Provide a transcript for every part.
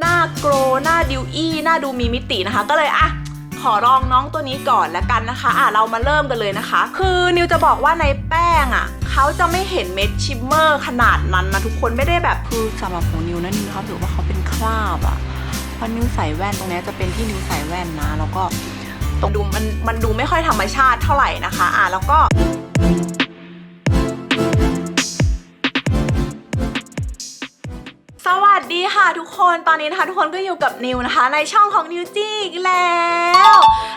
หน้าโกรหน้าดิวอี้หน้าดูมีมิตินะคะ ก็เลยอะขอลองน้องตัวนี้ก่อนแล้วกันนะคะ อะเรามาเริ่มกันเลยนะคะ คือนิวจะบอกว่าในแป้งอะเขาจะไม่เห็นเม็ดชิมเมอร์ขนาดนั้นนะทุกคนไม่ได้แบบคือสำหรับของนิวนะนิวเขาถือว่าเขาเป็นคราบอะเพราะนิวใส่แว่นตรงนี้จะเป็นที่นิวใส่แว่นนะ แล้วก็ตรงดูมันมันดูไม่ค่อยธรรมชาติเท่าไหร่นะคะ อะแล้วก็ สวัสดีค่ะทุกคนตอนนี้นะคะทุกคนก็อยู่กับนิวนะคะ ในช่องของนิวจีอีกแล้ว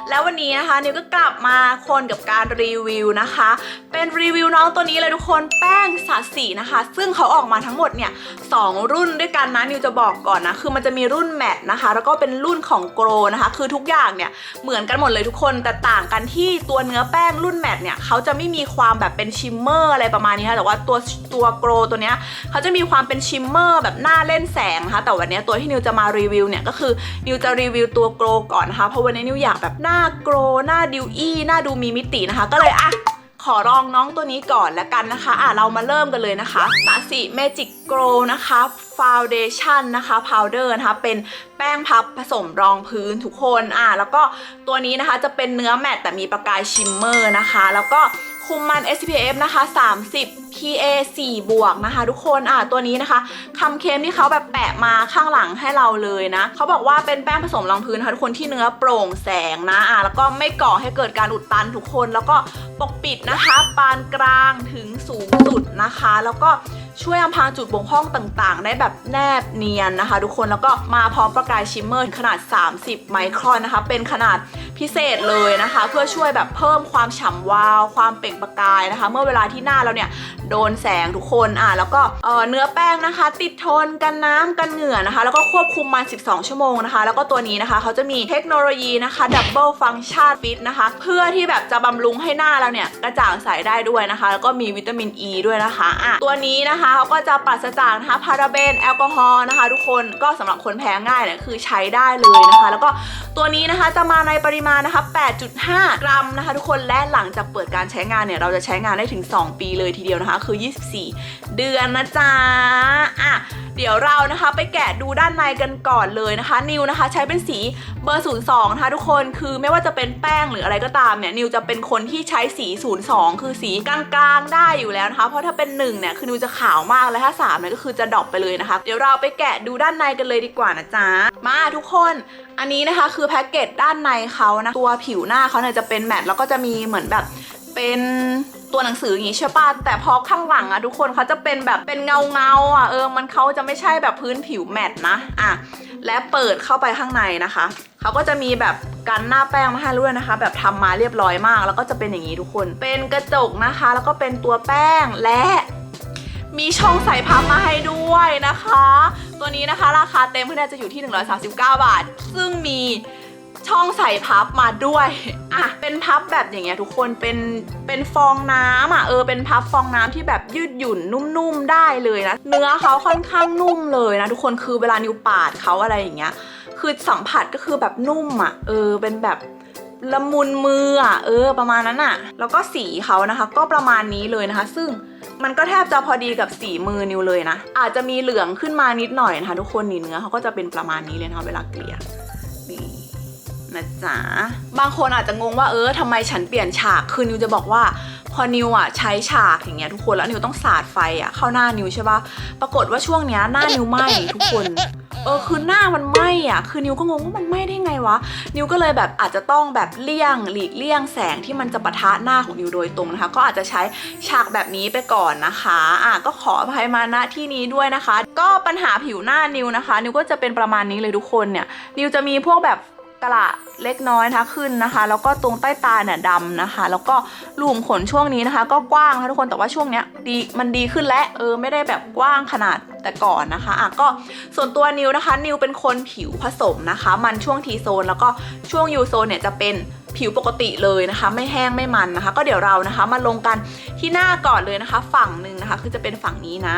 แล้ววันนี้นะคะนิวก็กลับมาคนกับการรีวิวนะคะ เป็นรีวิวน้องตัวนี้เลยทุกคนแป้งสาสีนะคะ ซึ่งเขาออกมาทั้งหมดเนี่ยสองรุ่นด้วยกันนะนิวจะบอกก่อนนะ คือมันจะมีรุ่นแมตต์นะคะ แล้วก็เป็นรุ่นของโกลนะคะ คือทุกอย่างเนี่ยเหมือนกันหมดเลยทุกคนแต่ต่างกันที่ตัวเนื้อแป้งรุ่นแมตต์เนี่ยเขาจะไม่มีความแบบเป็นชิมเมอร์อะไรประมาณนี้ค่ะแต่ว่าตัวตัวโกลตัวเนี้ยเขาจะมีความเป็นชิมเมอร์แบบหน้าเล่นแสงนะคะแต่วันเนี้ยตัวที่นิวจะมารีวิวเนี่ยก็คือนิวจะรีวิวตัวโกลก่อนนะคะเพราะวันนี้นิวอยากแบบหน้าโกลหน้าดิวอี้หน้าดูมีมิตินะคะ ก็เลยอะ อลองน้องตัวนี้ก่อนแล้วกันนะคะ อะเรามาเริ่มกันเลยนะคะสาสีเมจิกโกลนะคะฟาวเดชั่นนะคะพาวเดอร์นะคะ เป็นแป้งพับผสมรองพื้นทุกคน อะแล้วก็ตัวนี้นะคะจะเป็นเนื้อแมตต์แต่มีประกายชิมเมอร์นะคะ แล้วก็ คุมมัน SPF นะคะ 30 PA 4 บวกนะคะ ทุกคนอะตัวนี้นะคะคำเค็มที่เขาแบบแปะมาข้างหลังให้เราเลยนะเขาบอกว่าเป็นแป้งผสมรองพื้นค่ะทุกคนที่เนื้อโปร่งแสงนะอะแล้วก็ไม่ก่อให้เกิดการอุดตันทุกคน แล้วก็ปกปิดนะคะ ปานกลางถึงสูงสุดนะคะ แล้วก็ ช่วยอำพรางจุดบกพร่องต่างๆ ได้แบบแนบเนียนนะคะ ทุกคนแล้วก็มาพร้อมประกายชิมเมอร์ขนาด 30 ไมครอนนะคะ เป็นขนาดพิเศษเลยนะคะ เพื่อช่วยแบบเพิ่มความฉ่ำวาว ความเปล่งประกายนะคะ เมื่อเวลาที่หน้าเราเนี่ยโดนแสงทุกคนอะแล้วก็เนื้อแป้งนะคะ ติดทนกันน้ำกันเหงื่อนะคะ แล้วก็ควบคุมมา12 ชั่วโมงนะคะ แล้วก็ตัวนี้นะคะเขาจะมีเทคโนโลยีนะคะดับเบิลฟังชันฟิตนะคะ เพื่อที่แบบจะบำรุงให้หน้าเราเนี่ยกระจ่างใสได้ด้วยนะคะ แล้วก็มีวิตามินอ e ีด้วยนะคะอะตัวนี้นะคะเขาก็จะปราศจากนะคะพาราเบนแอลกอฮอล์นะคะ ทุกคนก็สำหรับคนแพ้ง่ายเนี่ยคือใช้ได้เลยนะคะ แล้วก็ตัวนี้นะคะจะมาในปริมาณนะคะ 8.5 กรัมนะคะ ทุกคนและหลังจากเปิดการใช้งานเนี่ยเราจะใช้งานได้ถึง 2 ปีเลยทีเดียวนะคะ คือ 24 เดือนนะจ๊ะอะเดี๋ยวเรานะคะไปแกะดูด้านในกันก่อนเลยนะคะ นิวนะคะใช้เป็นสีเบอร์ 02 นะคะทุกคนคือไม่ว่าจะเป็นแป้งหรืออะไรก็ตามเนี่ยนิวจะเป็นคนที่ใช้สี 02 คือสีกลางๆ ได้อยู่แล้วนะคะ เพราะถ้าเป็น1เนี่ยคือนิวจะขาวมากและถ้า3เนี่ยก็คือจะดรอปไปเลยนะคะ เดี๋ยวเราไปแกะดูด้านในกันเลยดีกว่านะจ๊ะ มาทุกคน อันนี้นะคะคือแพ็กเกจด้านในเขานะ ตัวผิวหน้าเขาเนี่ยจะเป็นแมตต์แล้วก็จะมีเหมือนแบบเป็นตัวหนังสืออย่างนี้ใช่ป่ะแต่พอข้างหลังอะทุกคนเขาจะเป็นแบบเป็นเงาเงาอะเออมันเขาจะไม่ใช่แบบพื้นผิวแมตต์นะอะและเปิดเข้าไปข้างในนะคะเขาก็จะมีแบบกันหน้าแป้งมาให้ด้วยนะคะ แบบทำมาเรียบร้อยมาก แล้วก็จะเป็นอย่างนี้ทุกคน เป็นกระจกนะคะ แล้วก็เป็นตัวแป้งและ มีช่องใส่พับมาให้ด้วยนะคะ ตัวนี้นะคะราคาเต็มเพื่อนจะอยู่ที่ 139 บาท ซึ่งมีช่องใส่พับมาด้วยอะเป็นพับแบบอย่างเงี้ยทุกคนเป็นเป็นฟองน้ำอะเออเป็นพับฟองน้ำที่แบบยืดหยุ่นนุ่มๆได้เลยนะ เนื้อเขาค่อนข้างนุ่มเลยนะ ทุกคนคือเวลานิ้วปาดเขาอะไรอย่างเงี้ย คือสัมผัสก็คือแบบนุ่มอะเออเป็นแบบ ละมุนมืออะเออประมาณนั้นอะ แล้วก็สีเขานะคะ ก็ประมาณนี้เลยนะคะ ซึ่งมันก็แทบจะพอดีกับสีมือนิวเลยนะ อาจจะมีเหลืองขึ้นมานิดหน่อยนะคะทุกคนนี่เนื้อเขาก็จะเป็นประมาณนี้เลยนะคะเวลาเกลี่ยนี่นะจ๊ะบางคนอาจจะงงว่าเออทำไมฉันเปลี่ยนฉากคือนิวจะบอกว่าพอนิวอะใช้ฉากอย่างเงี้ยทุกคนแล้วนิวต้องสาดไฟอะเข้าหน้านิวใช่ปะปรากฏว่าช่วงเนี้ยหน้านิวไหม้ทุกคน เออคือหน้ามันไหม้อะคือนิวก็งงว่ามันไหม้ได้ไงวะ นิวก็เลยแบบอาจจะต้องแบบเลี่ยงหลีกเลี่ยงแสงที่มันจะปะทะหน้าของนิวโดยตรงนะคะ ก็อาจจะใช้ฉากแบบนี้ไปก่อนนะคะอะก็ขออภัยมาณที่นี้ด้วยนะคะ ก็ปัญหาผิวหน้านิวนะคะ นิวก็จะเป็นประมาณนี้เลยทุกคนเนี่ยนิวจะมีพวกแบบ กระเล็กน้อยนะคะขึ้นนะคะ แล้วก็ตรงใต้ตาเนี่ยดำนะคะ แล้วก็รูมขนช่วงนี้นะคะ ก็กว้างนะคะทุกคนแต่ว่าช่วงเนี้ยดีมันดีขึ้นแล้วเออไม่ได้แบบกว้างขนาดแต่ก่อนนะคะอะก็ส่วนตัวนิวนะคะ นิวเป็นคนผิวผสมนะคะ มันช่วงทีโซนแล้วก็ช่วงยูโซนเนี่ยจะเป็นผิวปกติเลยนะคะ ไม่แห้งไม่มันนะคะ ก็เดี๋ยวเรานะคะมาลงกันที่หน้าก่อนเลยนะคะ ฝั่งหนึ่งนะคะ คือจะเป็นฝั่งนี้นะ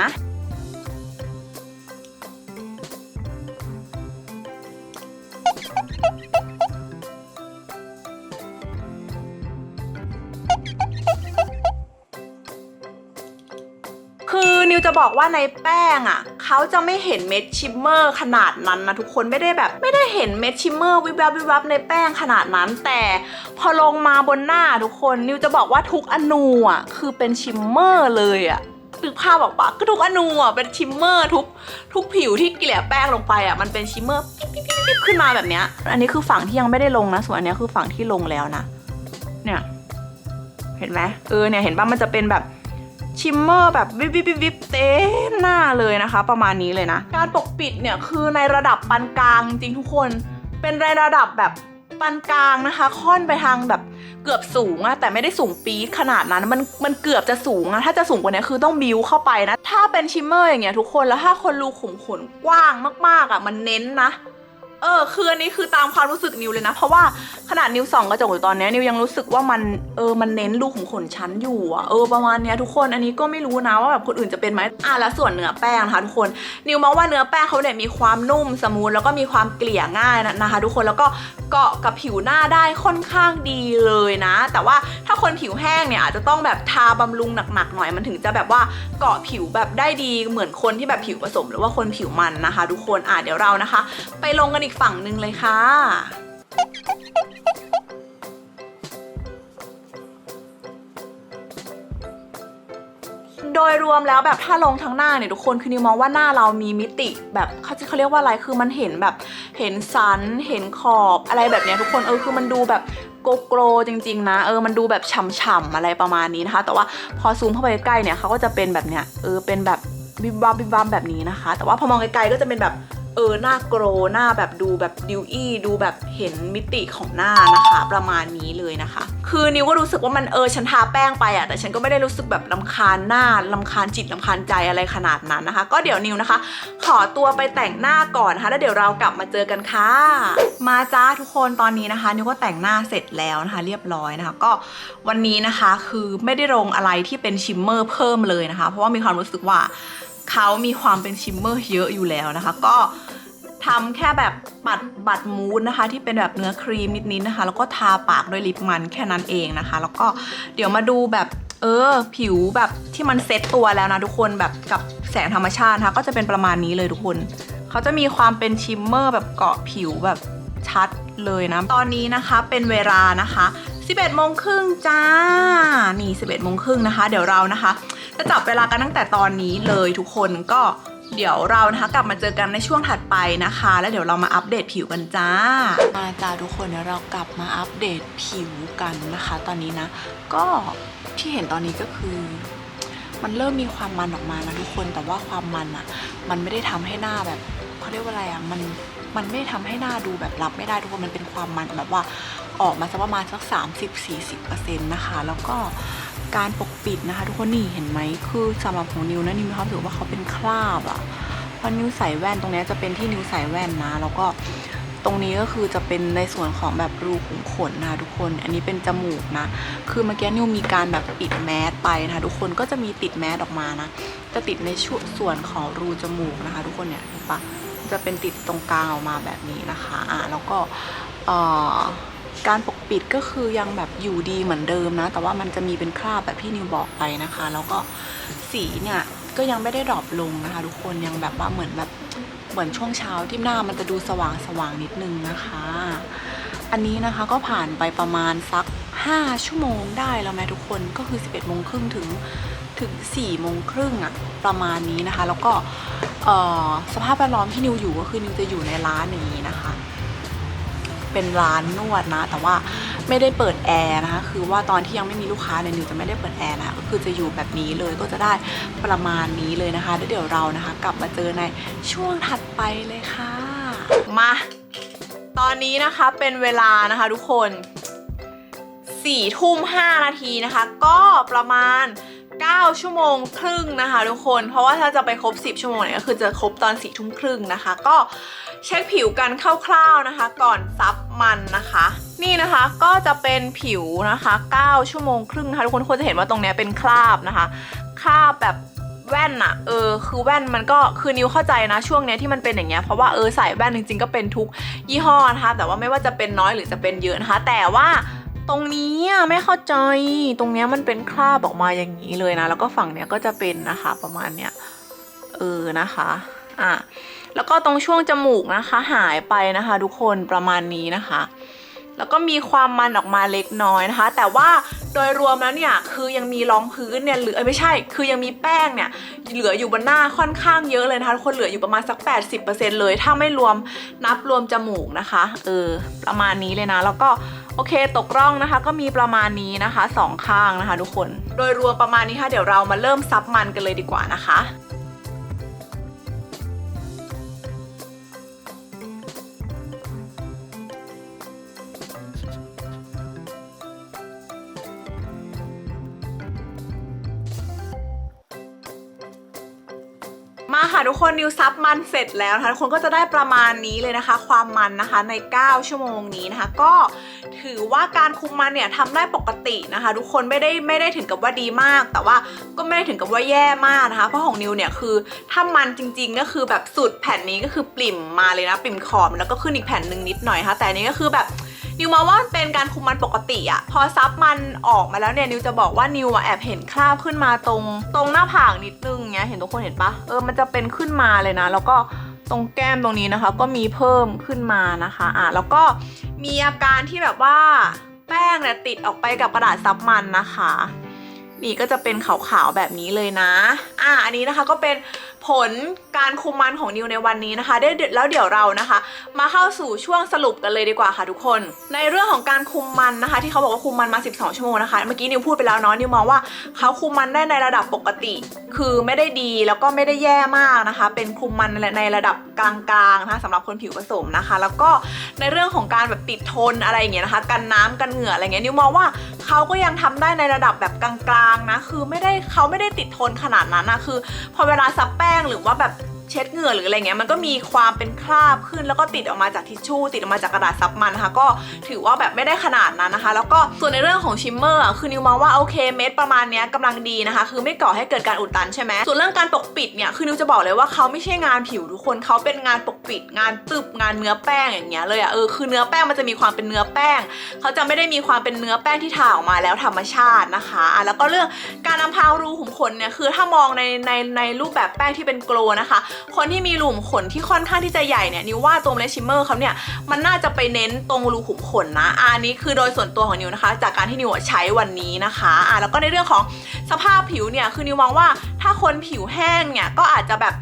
จะบอกว่าในแป้งอะเขาจะไม่เห็นเม็ดชิมเมอร์ขนาดนั้นนะทุกคนไม่ได้แบบ ไม่ได้เห็นเม็ดชิมเมอร์วิบวับวิบวับในแป้งขนาดนั้นแต่พอลงมาบนหน้าทุกคนนิวจะบอกว่าทุกอนูอะคือเป็นชิมเมอร์เลยอะนึกภาพบอกปะก็ทุกอนูอะเป็นชิมเมอร์ทุกทุกผิวที่เกลี่ยแป้งลงไปอะมันเป็นชิมเมอร์ปิ๊บปิ๊บปิ๊บปิ๊บขึ้นมาแบบเนี้ย อันนี้คือฝั่งที่ยังไม่ได้ลงนะ ส่วนอันนี้คือฝั่งที่ลงแล้วนะ เนี่ย เห็นไหมเออเนี่ยเห็นป่ะมันจะเป็นแบบ ชิมเมอร์แบบวิบวิบวิบวบเต็มหน้าเลยนะคะ ประมาณนี้เลยนะ การปกปิดเนี่ยคือในระดับปานกลางจริงทุกคน เป็นในระดับแบบปานกลางนะคะ ค่อนไปทางแบบเกือบสูงอะแต่ไม่ได้สูงปี๊ดขนาดนั้นมันมันเกือบจะสูงอะถ้าจะสูงกว่านี้คือต้องบิวเข้าไปนะ ถ้าเป็นชิมเมอร์อย่างเงี้ยทุกคนแล้วถ้าคนรูขุมขนกว้างมากๆอะมันเน้นนะ เออคืออันนี้คือตามความรู้สึกนิวเลยนะ เพราะว่าขนาดนิวส่องกระจกอยู่ตอนเนี้ยนิวยังรู้สึกว่ามันเออมันเน้นรูขุมขนชั้นอยู่อะเออประมาณเนี้ยทุกคนอันนี้ก็ไม่รู้นะว่าแบบคนอื่นจะเป็นไหมอะแล้วส่วนเนื้อแป้งนะคะทุกคนนิวมองว่าเนื้อแป้งเขาเนี่ยมีความนุ่มสมูทแล้วก็มีความเกลี่ยง่ายนะนะคะ ทุกคนแล้วก็เกาะกับผิวหน้าได้ค่อนข้างดีเลยนะ แต่ว่าถ้าคนผิวแห้งเนี่ยอาจจะต้องแบบทาบำรุงหนักๆหน่อยมันถึงจะแบบว่าเกาะผิวแบบได้ดีเหมือนคนที่แบบผิวผสม หรือว่าคนผิวมันนะคะ ทุกคนอะเดี๋ยวเรานะคะ ไปลงกันอีกฝั่งหนึ่งเลยค่ะ โดยรวมแล้วแบบถ้าลงทั้งหน้าเนี่ยทุกคนคือนิวมองว่าหน้าเรามีมิติแบบเขาจะเขาเรียกว่าอะไรคือมันเห็นแบบเห็นสัน เห็นขอบอะไรแบบเนี้ยทุกคนเออคือมันดูแบบโกโกรจริงๆนะเออมันดูแบบฉ่ำๆอะไรประมาณนี้นะคะ แต่ว่าพอซูมเข้าไปใกล้เนี่ยเขาก็จะเป็นแบบเนี้ยเออเป็นแบบบิบบับบิบบับแบบนี้นะคะ แต่ว่าพอมองไกลๆก็จะเป็นแบบ เออหน้าโกรหน้าแบบดูแบบดิวอี้ดูแบบเห็นมิติของหน้านะคะ ประมาณนี้เลยนะคะ คือนิวก็รู้สึกว่ามันเออฉันทาแป้งไปอะแต่ฉันก็ไม่ได้รู้สึกแบบลำคาญหน้าลำคาญจิตลำคาญใจอะไรขนาดนั้นนะคะ ก็เดี๋ยวนิวนะคะ ขอตัวไปแต่งหน้าก่อนนะคะแล้วเดี๋ยวเรากลับมาเจอกันค่ะ มาจ้าทุกคนตอนนี้นะคะนิวก็แต่งหน้าเสร็จแล้วนะคะ เรียบร้อยนะคะ ก็วันนี้นะคะคือไม่ได้ลงอะไรที่เป็นชิมเมอร์เพิ่มเลยนะคะ เพราะว่ามีความรู้สึกว่า เขามีความเป็นชิมเมอร์เยอะอยู่แล้วนะคะ ก็ทำแค่แบบปัดบัดมูดนะคะ ที่เป็นแบบเนื้อครีมนิดๆนะคะ แล้วก็ทาปากด้วยลิปมันแค่นั้นเองนะคะ แล้วก็เดี๋ยวมาดูแบบเออ ผิวแบบที่มันเซ็ตตัวแล้วนะทุกคนแบบกับแสงธรรมชาตินะคะ ก็จะเป็นประมาณนี้เลยทุกคน เขาจะมีความเป็นชิมเมอร์แบบเกาะผิวแบบชัดเลยนะ ตอนนี้นะคะเป็นเวลานะคะ 11โมงครึ่งจ้า นี่ 11โมงครึ่งนะคะ เดี๋ยวเรานะคะ จะจับเวลากันตั้งแต่ตอนนี้เลยทุกคนก็เดี๋ยวเรานะคะกลับมาเจอกันในช่วงถัดไปนะคะ แล้วเดี๋ยวเรามาอัปเดตผิวกันจ้า มาจ้าทุกคนเดี๋ยวเรากลับมาอัปเดตผิวกันนะคะ ตอนนี้นะ ก็ที่เห็นตอนนี้ก็คือ มันเริ่มมีความมันออกมานะทุกคนแต่ว่าความมันอะมันไม่ได้ทำให้หน้าแบบ เขาเรียกว่าอะไรอะมันมันไม่ได้ทำให้หน้าดูแบบรับไม่ได้ทุกคนมันเป็นความมันแบบว่าออกมาสักประมาณสัก 30-40%นะคะแล้วก็การปกปิดนะคะ ทุกคนนี่เห็นไหมคือสำหรับของนิวนะนิวมีความรู้สึกว่าเขาเป็นคราบอะเพราะนิวใส่แว่นตรงนี้จะเป็นที่นิวใส่แว่นนะ แล้วก็ตรงนี้ก็คือจะเป็นในส่วนของแบบรูขุมขนนะคะทุกคน อันนี้เป็นจมูกนะ คือเมื่อกี้นิวมีการแบบปิดแมสไปนะคะทุกคนก็จะมีติดแมสออกมานะ จะติดในช่วงส่วนของรูจมูกนะคะ ทุกคนเนี่ยเห็นปะ จะเป็นติดตรงกลางออกมาแบบนี้นะคะอะแล้วก็การปกปิดก็คือยังแบบอยู่ดีเหมือนเดิมนะ แต่ว่ามันจะมีเป็นคราบแบบที่นิวบอกไปนะคะ แล้วก็สีเนี่ยก็ยังไม่ได้ดรอปลงนะคะ ทุกคนยังแบบว่าเหมือนแบบเหมือนช่วงเช้าที่หน้ามันจะดูสว่างสว่างนิดนึงนะคะ อันนี้นะคะก็ผ่านไปประมาณสัก 5 ชั่วโมงได้แล้วไหมทุกคนก็คือ 11โมงครึ่งถึงถึง4โมงครึ่งอะประมาณนี้นะคะ แล้วก็ สภาพแวดล้อมที่นิวอยู่ก็คือนิวจะอยู่ในร้านอย่างนี้นะคะ เป็นร้านนวดนะ แต่ว่าไม่ได้เปิดแอร์นะคะ คือว่าตอนที่ยังไม่มีลูกค้าเนี่ยนิวจะไม่ได้เปิดแอร์นะคะก็คือจะอยู่แบบนี้เลยก็จะได้ประมาณนี้เลยนะคะแล้วเดี๋ยวเรานะคะ กลับมาเจอในช่วงถัดไปเลยค่ะ มา ตอนนี้นะคะเป็นเวลานะคะทุกคน4ทุ่ม5นาทีนะคะ ก็ประมาณ 9 ชั่วโมงครึ่งนะคะทุกคน เพราะว่าถ้าจะไปครบ 10 ชั่วโมงเนี่ยก็คือจะครบตอน4ทุ่มครึ่งนะคะ ก็เช็คผิวกันคร่าวๆนะคะ ก่อนซับมันนะคะ นี่นะคะก็จะเป็นผิวนะคะ 9 ชั่วโมงครึ่งนะคะทุกคนทุกคนจะเห็นว่าตรงเนี้ยเป็นคราบนะคะ คราบแบบแว่นอะเออคือแว่นมันก็คือนิวเข้าใจนะช่วงเนี้ยที่มันเป็นอย่างเงี้ยเพราะว่าเออใส่แว่นจริงๆก็เป็นทุกยี่ห้อนะคะแต่ว่าไม่ว่าจะเป็นน้อยหรือจะเป็นเยอะนะคะ แต่ว่า ตรงนี้อะไม่เข้าใจตรงเนี้ยมันเป็นคราบออกมาอย่างนี้เลยนะ แล้วก็ฝั่งเนี้ยก็จะเป็นนะคะ ประมาณเนี้ยเออนะคะอะแล้วก็ตรงช่วงจมูกนะคะ หายไปนะคะ ทุกคนประมาณนี้นะคะ แล้วก็มีความมันออกมาเล็กน้อยนะคะ แต่ว่าโดยรวมแล้วเนี่ยคือยังมีรองพื้นเนี่ยหลือไม่ใช่ คือยังมีแป้งเนี่ยเหลืออยู่บนหน้าค่อนข้างเยอะเลยนะคะทุกคนเหลืออยู่ประมาณสัก 80%เลย ถ้าไม่รวมนับรวมจมูกนะคะเออประมาณนี้เลยนะ แล้วก็ โอเค ตกร่องนะคะ ก็มีประมาณนี้นะคะสองข้างนะคะ ทุกคน โดยรวมประมาณนี้ค่ะ เดี๋ยวเรามาเริ่มซับมันกันเลยดีกว่านะคะมาค่ะทุกคนนิวซับมันเสร็จแล้วนะคะทุกคนก็จะได้ประมาณนี้เลยนะคะ ความมันนะคะใน 9 ชั่วโมงนี้นะคะ ก็ ถือว่าการคุมมันเนี่ยทำได้ปกตินะคะ ทุกคนไม่ได้ไม่ได้ถึงกับว่าดีมาก แต่ว่าก็ไม่ได้ถึงกับว่าแย่มากนะคะ เพราะของนิวเนี่ยคือถ้ามันจริง ๆ ก็คือแบบสุดแผ่นนี้ก็คือปริ่มมาเลยนะปริ่มขอบแล้วก็ขึ้นอีกแผ่นหนึ่งนิดหน่อยค่ะ แต่นี้ก็คือแบบนิวมองว่าเป็นการคุมมันปกติอะพอซับมันออกมาแล้วเนี่ยนิวจะบอกว่านิวอะแอบเห็นคราบขึ้นมาตรง ตรงหน้าผากนิดนึงเงี้ยเห็นทุกคนเห็นปะเออมันจะเป็นขึ้นมาเลยนะ แล้วก็ ตรงแก้มตรงนี้นะคะ ก็มีเพิ่มขึ้นมานะคะอะแล้วก็มีอาการที่แบบว่าแป้งเนี่ยติดออกไปกับกระดาษซับมันนะคะ นี่ก็จะเป็นขาวๆแบบนี้เลยนะ อะอันนี้นะคะก็เป็นผลการคุมมันของนิวในวันนี้นะคะ ได้แล้วเดี๋ยวเรานะคะ มาเข้าสู่ช่วงสรุปกันเลยดีกว่าค่ะทุกคน ในเรื่องของการคุมมันนะคะ ที่เขาบอกว่าคุมมันมา 12 ชั่วโมงนะคะ เมื่อกี้นิวพูดไปแล้วเนาะนิวมองว่าเขาคุมมันได้ในระดับปกติ คือไม่ได้ดีแล้วก็ไม่ได้แย่มากนะคะ เป็นคุมมันในระดับกลางๆนะคะสำหรับคนผิวผสมนะคะ แล้วก็ในเรื่องของการแบบติดทนอะไรอย่างเงี้ยนะคะ กันน้ำกันเหงื่ออะไรเงี้ยนิวมองว่าเขาก็ยังทำได้ในระดับแบบกลางๆนะ คือไม่ได้เขาไม่ได้ติดทนขนาดนั้นนะคือ พอเวลาซับแป้งหรือว่าแบบ เช็ดเหงื่อหรืออะไรเงี้ยมันก็มีความเป็นคราบขึ้นแล้วก็ติดออกมาจากทิชชู่ติดออกมาจากกระดาษซับมันนะคะก็ถือว่าแบบไม่ได้ขนาดนั้นนะคะ แล้วก็ส่วนในเรื่องของชิมเมอร์คือนิวมองว่าโอเคเม็ดประมาณเนี้ยกำลังดีนะคะ คือไม่ก่อให้เกิดการอุดตันใช่ไหมส่วนเรื่องการปกปิดเนี่ยคือนิวจะบอกเลยว่าเขาไม่ใช่งานผิวทุกคนเขาเป็นงานปกปิด งานตึบงานเนื้อแป้งอย่างเงี้ยเลยอะเออคือเนื้อแป้งมันจะมีความเป็นเนื้อแป้งเขาจะไม่ได้มีความเป็นเนื้อแป้งที่ถ่าออกมาแล้วธรรมชาตินะคะอะแล้วก็เรื่องการนำพรางรูขุมขนเนี่ยคือถ้ามองในในในรูปแบบแป้งที่เป็นโกลนะคะคนที่มีรูขุมขนที่ค่อนข้างที่จะใหญ่เนี่ยนิวว่าตัวเมลชิมเมอร์เขาเนี่ยมันน่าจะไปเน้นตรงรูขุมขนนะอะอันนี้คือโดยส่วนตัวของนิวนะคะ จากการที่นิวใช้วันนี้นะคะอะแล้วก็ในเรื่องของสภาพผิวเนี่ยคือนิวมองว่าถ้าคนผิวแห้งเนี่ยก็อาจจะแบบ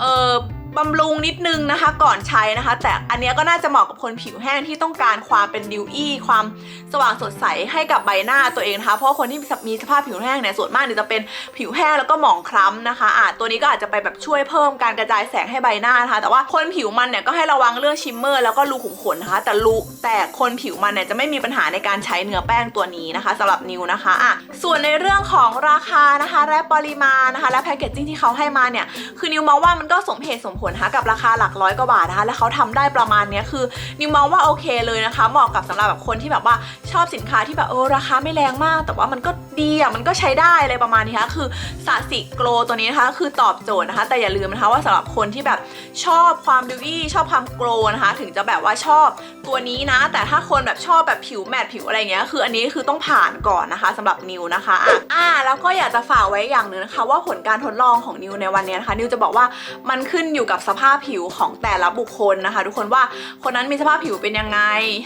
เออ บำรุงนิดนึงนะคะ ก่อนใช้นะคะ แต่อันเนี้ยก็น่าจะเหมาะกับคนผิวแห้งที่ต้องการความเป็นดิวอี้ความสว่างสดใสให้กับใบหน้าตัวเองนะคะ เพราะคนที่มีสภาพผิวแห้งเนี่ยส่วนมากเนี่ยจะเป็นผิวแห้งแล้วก็หมองคล้ำนะคะอะตัวนี้ก็อาจจะไปแบบช่วยเพิ่มการกระจายแสงให้ใบหน้านะคะ แต่ว่าคนผิวมันเนี่ยก็ให้ระวังเรื่องชิมเมอร์แล้วก็รูขุมขนนะคะ แต่รูแต่คนผิวมันเนี่ยจะไม่มีปัญหาในการใช้เนื้อแป้งตัวนี้นะคะสำหรับนิวนะคะอะส่วนในเรื่องของราคานะคะ และปริมาณนะคะ และแพคเกจจิ้งที่เขาให้มาเนี่ยคือนิวมองว่ามันก็สมเหตุสมผลนะคะกับราคาหลักร้อยกว่าบาทนะคะ แล้วเขาทำได้ประมาณนี้คือนิวมองว่าโอเคเลยนะคะ เหมาะกับสำหรับแบบคนที่แบบว่าชอบสินค้าที่แบบเออราคาไม่แรงมาก แต่ว่ามันก็ ดีอะมันก็ใช้ได้อะไรประมาณนี้ค่ะคือสาสิโกลตัวนี้นะคะคือตอบโจทย์นะคะ แต่อย่าลืมนะคะว่าสำหรับคนที่แบบชอบความดิวี่ชอบความโกลนะคะ ถึงจะแบบว่าชอบตัวนี้นะ แต่ถ้าคนแบบชอบแบบผิวแมตต์ผิวอะไรเงี้ยคืออันนี้คือต้องผ่านก่อนนะคะสำหรับนิวนะคะอะอ่าแล้วก็อยากจะฝากไว้อย่างหนึ่งนะคะ ว่าผลการทดลองของนิวในวันนี้นะคะ นิวจะบอกว่ามันขึ้นอยู่กับสภาพผิวของแต่ละบุคคลนะคะ ทุกคนว่าคนนั้นมีสภาพผิวเป็นยังไง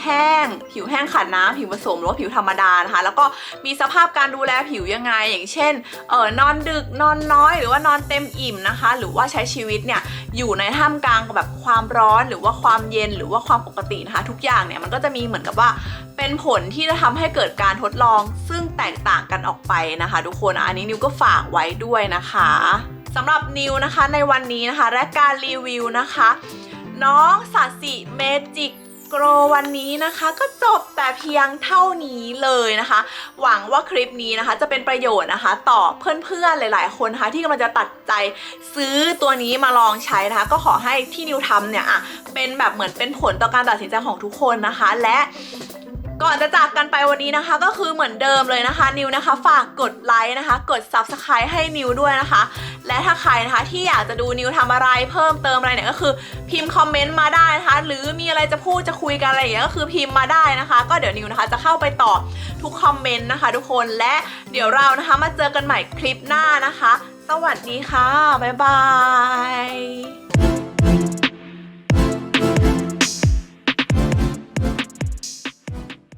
แห้ง ผิวแห้งขาดน้ำผิวผสมหรือว่าผิวธรรมดานะคะ แล้วก็มีสภาพการดููแลผิวยังไง อย่างเช่นเออนอนดึกนอนน้อย หรือว่านอนเต็มอิ่มนะคะ หรือว่าใช้ชีวิตเนี่ยอยู่ในท่ามกลางแบบความร้อนหรือว่าความเย็นหรือว่าความปกตินะคะ ทุกอย่างเนี่ยมันก็จะมีเหมือนกับว่าเป็นผลที่จะทำให้เกิดการทดลองซึ่งแตกต่างกันออกไปนะคะ ทุกคนอันนี้นิวก็ฝากไว้ด้วยนะคะสำหรับนิวนะคะในวันนี้นะคะ และการรีวิวนะคะ น้องสัตสิเมจิก โกรวันนี้นะคะก็จบแต่เพียงเท่านี้เลยนะคะ หวังว่าคลิปนี้นะคะจะเป็นประโยชน์นะคะต่อเพื่อนๆหลาย ๆ คนนะคะที่กำลังจะตัดใจซื้อตัวนี้มาลองใช้นะคะ ก็ขอให้ที่นิวทำเนี่ยอะเป็นแบบเหมือนเป็นผลต่อการตัดสินใจของทุกคนนะคะ และ ก่อนจะจากกันไปวันนี้นะคะ ก็คือเหมือนเดิมเลยนะคะ นิวนะคะ ฝากกดไลค์นะคะ กด subscribe ให้นิวด้วยนะคะ และถ้าใครนะคะที่อยากจะดูนิวทำอะไรเพิ่มเติมอะไรเนี่ยก็คือ พิมพ์คอมเมนต์มาได้นะคะ หรือมีอะไรจะพูดจะคุยกันอะไรอย่างเงี้ยก็คือพิมพ์มาได้นะคะ ก็เดี๋ยวนิวนะคะจะเข้าไปตอบทุกคอมเมนต์นะคะ ทุกคนและเดี๋ยวเรานะคะมาเจอกันใหม่คลิปหน้านะคะ สวัสดีค่ะบ๊ายบาย